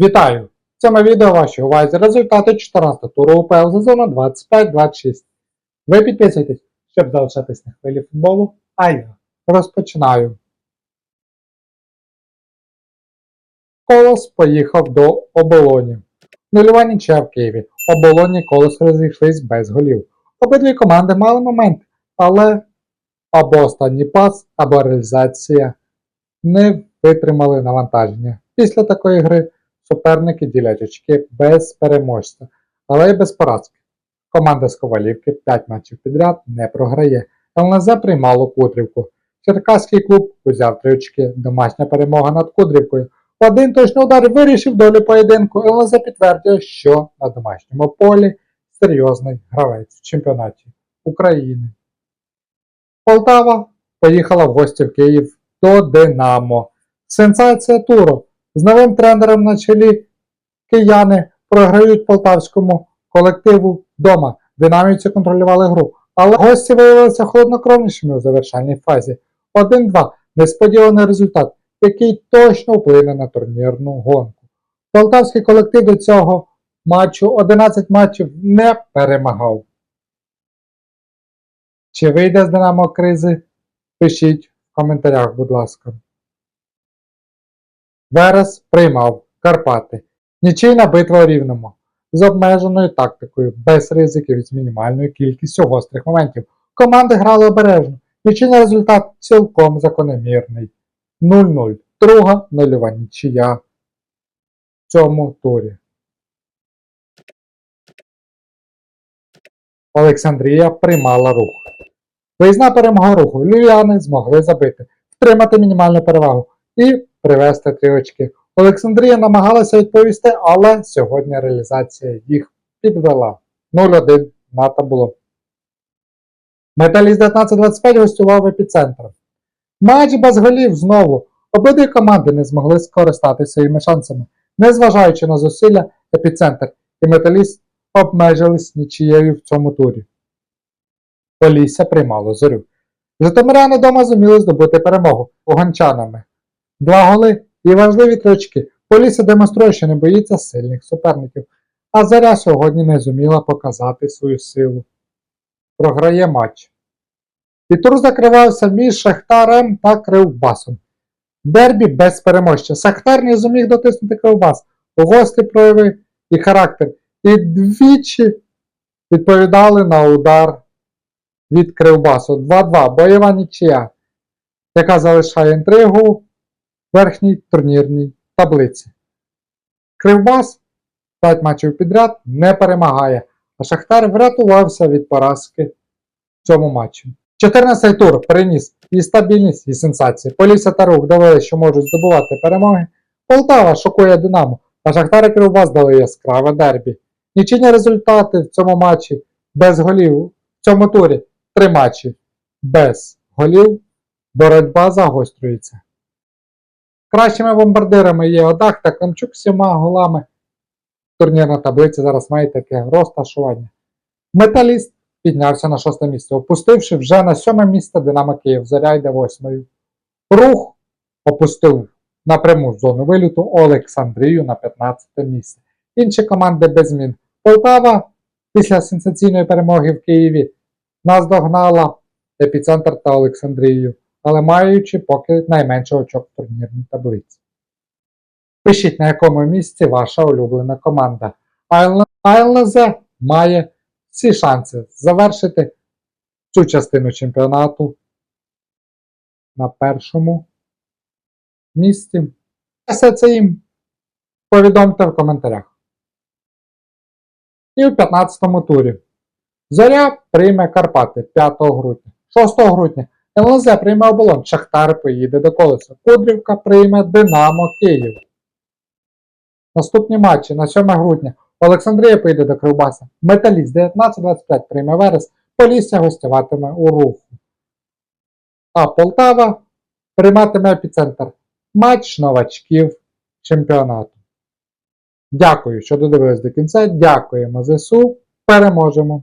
Вітаю! В цьому відео вашій увазі результати 14 туру УПЛ сезону 25-26. Ви підписуйтесь, щоб залишатись на хвилі футболу, а я розпочинаю. Колос поїхав до оболоні. Нульова нічия в Києві. Оболоні Колос розійшлись без голів. Обидві команди мали момент, але або останній пас, або реалізація не витримали навантаження. Після такої гри суперники ділять очки без переможця, але й без поразки. Команда з Ковалівки 5 матчів підряд не програє. ЛНЗ приймало Кудрівку. Черкаський клуб узяв 3 очки. Домашня перемога над Кудрівкою. Один точний удар вирішив долю поєдинку. ЛНЗ підтвердює, що на домашньому полі серйозний гравець в чемпіонаті України. Полтава поїхала в гості в Київ до Динамо. Сенсація туру. З новим тренером на чолі кияни програють полтавському колективу вдома. Динамівці контролювали гру. Але гості виявилися холоднокровнішими у завершальній фазі. 1-2 несподіваний результат, який точно вплине на турнірну гонку. Полтавський колектив до цього матчу 11 матчів не перемагав. Чи вийде з Динамо кризи? Пишіть в коментарях, будь ласка. Верес приймав Карпати. Нічийна битва у рівному. З обмеженою тактикою, без ризиків і з мінімальною кількістю гострих моментів. Команди грали обережно. Нічийний результат цілком закономірний. 0-0. Друга нульова нічия в цьому турі. Олександрія приймала рух. Виїзна перемога руху. Львів'яни змогли забити, втримати мінімальну перевагу і привести три очки. Олександрія намагалася відповісти, але сьогодні реалізація їх підвела. 0-1 на табло. Металіст 19-25 гостював епіцентр. Матч без голів знову. Обидві команди не змогли скористатися своїми шансами. Незважаючи на зусилля, епіцентр і металіст обмежились нічією в цьому турі. Полісся приймало зорю. Житомиряни дома зуміли здобути перемогу гончанами. Два голи і важливі три очки. Полісся демонструє, що не боїться сильних суперників, а Заря сьогодні не зуміла показати свою силу. Програє матч. І тур закривався між Шахтарем та Кривбасом. Дербі без переможця. Шахтар не зуміг дотиснути Кривбас. Гості прояви і характер. І двічі відповідали на удар від Кривбасу. 2-2. Бойова нічия, яка залишає інтригу верхній турнірній таблиці. Кривбас 5 матчів підряд не перемагає, а Шахтар врятувався від поразки в цьому матчі. 14-й тур приніс і стабільність, і сенсації. Полісся та рух довели, що можуть здобувати перемоги. Полтава шокує Динамо, а Шахтар і Кривбас дали яскраве дербі. Нічийні результати в цьому матчі без голів в цьому турі. Три матчі без голів. Боротьба загострюється. Кращими бомбардирами є Одах та Камчук з сіма голами. Турнірна таблиця зараз має таке розташування. Металіст піднявся на шосте місце, опустивши вже на сьоме місце Динамо Київ, Заря йде восьмою. Рух опустив напряму зону виліту Олександрію на 15 місце. Інші команди без змін. Полтава після сенсаційної перемоги в Києві наздогнала епіцентр та Олександрію, але маючи поки найменше очок в турнірній таблиці. Пишіть, на якому місці ваша улюблена команда. АЛНЗ має всі шанси завершити цю частину чемпіонату на першому місці. Все це їм повідомте в коментарях. І в 15-му турі. Зоря прийме Карпати 5 грудня. 6 грудня ЛНЗ прийме оболонь. Шахтар поїде до колеса. Кудрівка прийме Динамо Київ. Наступні матчі на 7 грудня. Олександрія поїде до Кривбаса. Металіст 19-25 прийме Верес. Полісся гостюватиме у руху. А Полтава прийматиме епіцентр. Матч новачків чемпіонату. Дякую, що додивились до кінця. Дякуємо ЗСУ. Переможемо!